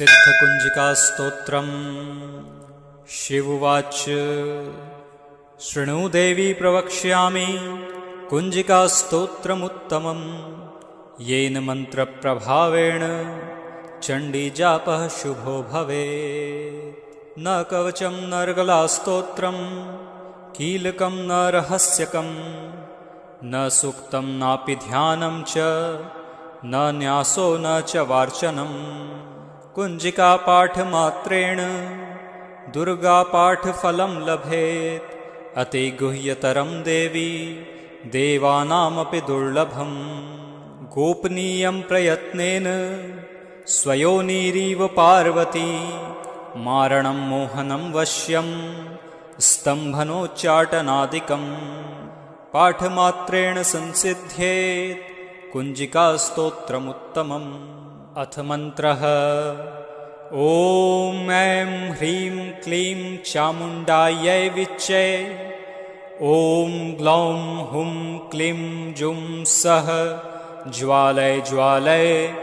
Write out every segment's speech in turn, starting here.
सिद्धकुञ्जिकास्तोत्रम्। शिवुवाच शृणु देवी प्रवक्ष्यामि कुञ्जिकास्तोत्रमुत्तमम्। येन मन्त्रप्रभावेण चण्डीजापः शुभो भवेत्। न कवचं नर्गलास्तोत्रं कीलकं न रहस्यकं न सूक्तं नापि ध्यानं च न न्यासो न च वार्चनम् कुञ्जिकापाठमात्रेण दुर्गापाठफलं लभेत्। अतिगुह्यतरं देवी देवानामपि दुर्लभम्। गोपनीयं प्रयत्नेन स्वयोनिरीव पार्वती मारणं मोहनं वश्यं स्तम्भनोच्चाटनादिकं पाठमात्रेण संसिध्येत् कुञ्जिकास्तोत्रमुत्तमम् अथ मन्त्रः। ॐ ऐं ह्रीं क्लीं चामुण्डायै विच्चे। ॐ ग्लौं हुं क्लीं जुं सः ज्वालय ज्वालय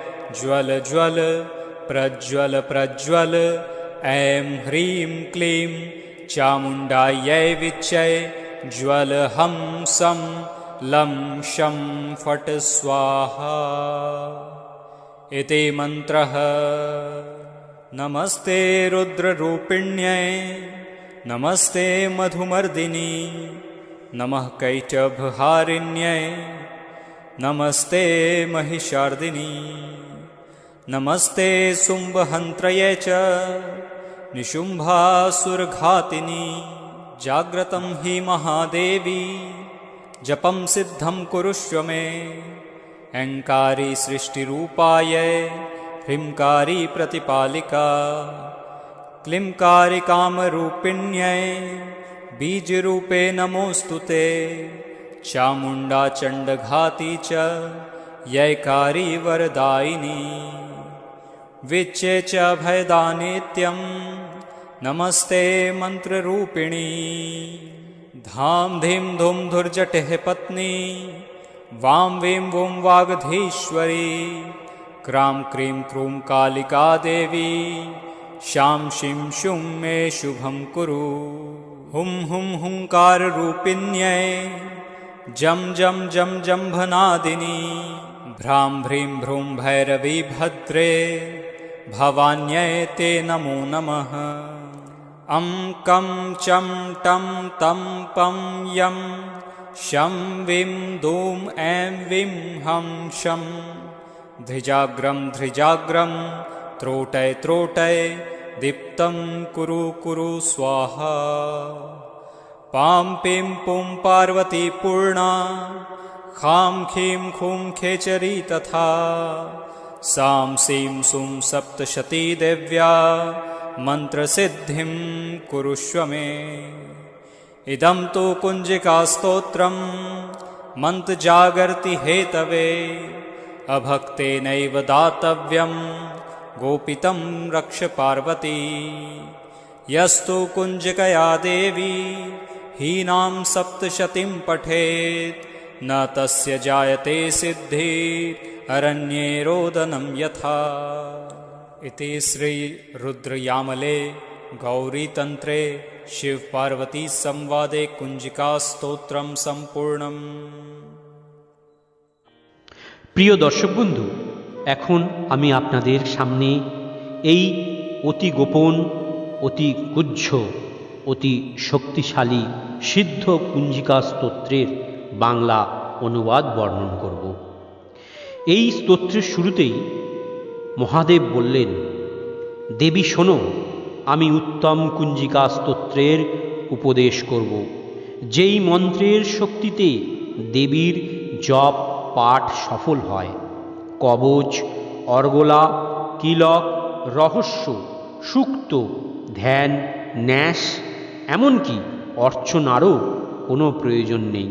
ज्वल ज्वल प्रज्वल प्रज्वल। ऐं ह्रीं क्लीं चामुण्डायै विच्चै। ज्वल हं सं लं शं फट् स्वाहा इति मन्त्रः। नमस्ते रुद्ररूपिण्यै। नमस्ते मधुमर्दिनी। नमः कैटभहारिण्यै नमस्ते महिषार्दिनी। नमस्ते शुम्भहन्त्रये च। निशुम्भासुरघातिनी। जाग्रतं हि महादेवी। जपं सिद्धं कुरुष्व मे ऐङ्कारी सृष्टिरूपाय ह्रीङ्कारी प्रतिपालिका क्लीङ्कारी कामरूपिण्यै बीजरूपे नमोऽस्तु ते चामुण्डा चण्डघाती च यैकारी वरदायिनी। विच्चे च भयदानित्यं नमस्ते मन्त्ररूपिणी धां धीं धुं धुर्जटेः पत्नी वां वीं वुं वागधीश्वरी क्रां क्रीं क्रूं कालिका देवी शां शिं शुं मे शुभं कुरु। हुं हुं हुङ्काररूपिण्यै जं जं जं जम्भनादिनी भ्रां भ्रीं भ्रूं भैरवी भद्रे भवान्यै ते नमो नमः। अं कं चं टं तं पं यं शं विं दूं ऐं विं हं शं। धृजाग्रं धृजाग्रं त्रोटय त्रोटय दीप्तं कुरु कुरु स्वाहा। पां पिं पुं पार्वती पूर्णा खां खीं खूं खेचरी तथा। सां सीं सुं सप्तशती देव्या मन्त्रसिद्धिं कुरुष्व मे इदं तु कुञ्जिकास्तोत्रं मन्त्रजागर्ति हेतवे। अभक्तेनैव दातव्यं गोपितं रक्ष पार्वती। यस्तु कुञ्जिकया देवी हीनां सप्तशतीं पठेत्। न तस्य जायते सिद्धि अरण्ये रोदनं यथा। इति श्रीरुद्रयामले गौरीतन्त्रे शिवपार्वतीसंवादे कुञ्जिकास्तोत्रं सम्पूर्णम् প্রিয় দর্শক বন্ধু এখন আমি আপনাদের সামনে এই অতি গোপন অতি গুজ্জ অতি শক্তিশালী সিদ্ধ কুঞ্জিকা স্তোত্রের বাংলা অনুবাদ বর্ণন করব এই স্তোত্রের শুরুতেই মহাদেব বললেন দেবী শোনো আমি উত্তম কুঞ্জিকা স্তোত্রের উপদেশ করব। যেই মন্ত্রের শক্তিতে দেবীর জপ পাঠ সফল হয়, কবচ, অর্গলা কিলক রহস্য, সুক্ত, ধ্যান, ন্যাস, এমনকি অর্চনারও কোনো প্রয়োজন নেই।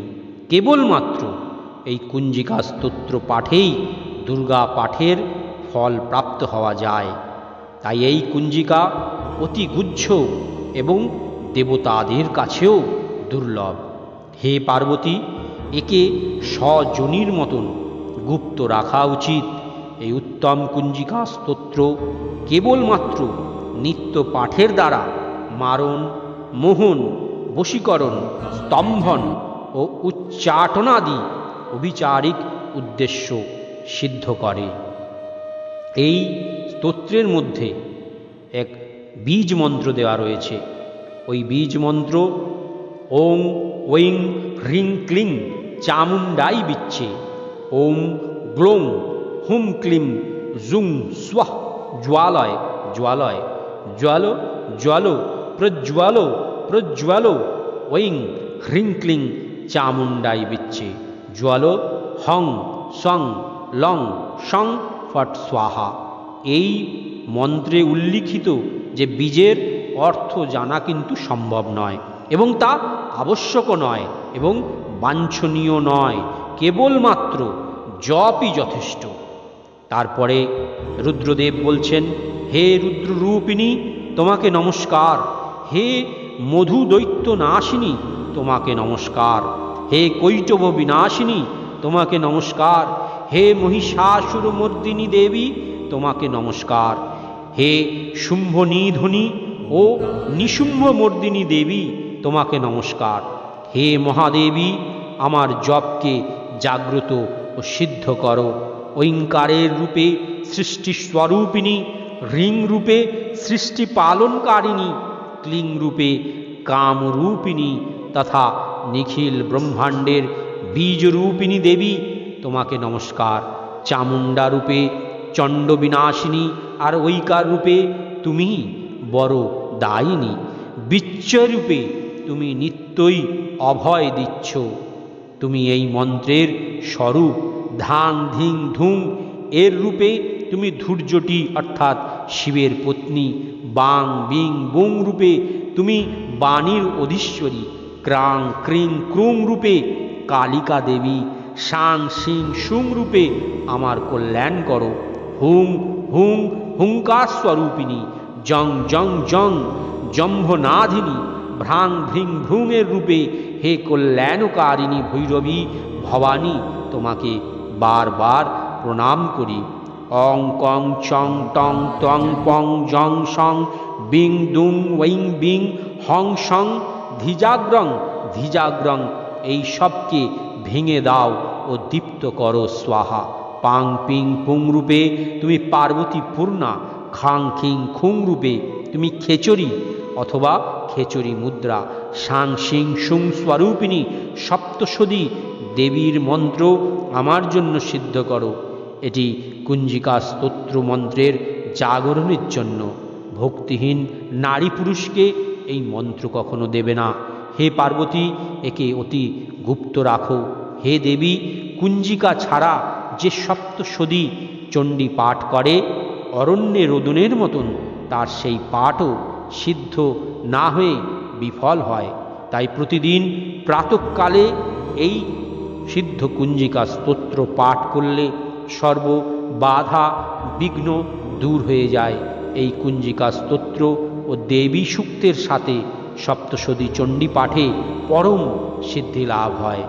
কেবলমাত্র এই কুঞ্জিকা স্তোত্র পাঠেই দুর্গা পাঠের ফল প্রাপ্ত হওয়া যায়। তাই এই কুঞ্জিকা অতি গুচ্ছ এবং দেবতাদের কাছেও দুর্লভ। হে পার্বতী, একে স্বজনীর মতন গুপ্ত রাখা উচিত। এই উত্তম কুঞ্জিকা স্তোত্র কেবলমাত্র নিত্য পাঠের দ্বারা মারণ, মোহন, বশীকরণ, স্তম্ভন ও উচ্চাটনাদি অবিচারিক উদ্দেশ্য সিদ্ধ করে। এই স্তোত্রের মধ্যে এক বীজ মন্ত্র দেওয়া রয়েছে। ওই বীজ মন্ত্র ওং ওইং হ্রিং ক্লিং চামুন্ডাই বিচ্ছে। ওং গ্লোং হুম ক্লিম জুং স্বাহ জ্বালয় জ্বালয়। জ্বাল জ্বাল প্রজ্জ্বাল প্রজ্জ্বাল ওইং হ্রিং ক্লিং চামুন্ডাই বিচ্ছে। জ্বাল, হং, সং, লং, সং, ফট, স্বাহা। এই মন্ত্রে উল্লিখিত যে বীজের অর্থ জানা কিন্তু সম্ভব নয় এবং তা আবশ্যকও নয় এবং বাঞ্ছনীয় নয়, কেবলমাত্র জপই যথেষ্ট। তারপরে রুদ্রদেব বলছেন, হে রুদ্ররূপিণী, তোমাকে নমস্কার। হে মধু দৈত্য নাশিনী তোমাকে নমস্কার। হে কৈটব বিনাশিনী তোমাকে নমস্কার। হে মহিষাসুর মর্দিনী দেবী তোমাকে নমস্কার। হে শুম্ভ নিধনী ও নিশুম্ভ মর্দিনী দেবী, তোমাকে নমস্কার। হে মহাদেবী, আমার জপকে জাগ্রত ও সিদ্ধ করো। ঐঙ্কারের রূপে সৃষ্টি স্বরূপিণী রিং রূপে সৃষ্টি পালনকারিণী ক্লিং রূপে কামরূপিণী তথা নিখিল ব্রহ্মাণ্ডের বীজরূপিণী দেবী, তোমাকে নমস্কার। চামুণ্ডা রূপে চণ্ড বিনাশিনী, আর ঐকার রূপে তুমি বড় দায়িনী। বিচ্চরূপে তুমি নিত্যই অভয় দিচ্ছ। তুমি এই মন্ত্রের স্বরূপ, ধান, ধিং ধুং এর রূপে তুমি ধৈর্যটি, অর্থাৎ শিবের পত্নী, বাং, বিং, বুং রূপে তুমি বাণীর অধীশ্বরী, ক্রাং, ক্রিং, ক্রুং রূপে কালিকা দেবী, সাং, সিং, সুং রূপে আমার কল্যাণ করো। হুং হুং হুঙ্কার স্বরূপিণী জং জং জং, জম্ভনাধিনী, ভ্রাং, ভ্রিং, ভ্রুঙের রূপে হে কল্যাণকারিণী ভৈরবী ভবানী, তোমাকে বারবার প্রণাম করি। অং, কং, চং, টং টং, পং, জং, সং, বিং, দুং ওইং বিং, হং, সং, ধিজাগ্রং ধিজাগ্রং, এই সবকে ভেঙে দাও ও দীপ্ত করো, স্বাহা। পাং পিং পুং রূপে তুমি পার্বতী পূর্ণা খাং খিং খুং রূপে তুমি খেচরি অথবা খেচরি মুদ্রা সাং সিং সুং স্বরূপিণী সপ্তসদী দেবীর মন্ত্র আমার জন্য সিদ্ধ করো। এটি কুঞ্জিকা স্তোত্র মন্ত্রের জাগরণের জন্য। ভক্তিহীন নারী পুরুষকে এই মন্ত্র কখনো দেবে না। হে পার্বতী, একে অতি গুপ্ত রাখো। হে দেবী, কুঞ্জিকা ছাড়া যে সপ্তসদী চণ্ডী পাঠ করে, অরণ্যে রোদনের মতন তার সেই পাঠও সিদ্ধ না হয়ে বিফল হয়। তাই প্রতিদিন প্রাতকালে এই সিদ্ধ কুঞ্জিকা স্তোত্র পাঠ করলে সর্ব বাধা বিঘ্ন দূর হয়ে যায়। এই কুঞ্জিকা স্তোত্র ও দেবী সূক্তের সাথে সপ্তশদী চণ্ডী পাঠে পরম সিদ্ধি লাভ হয়।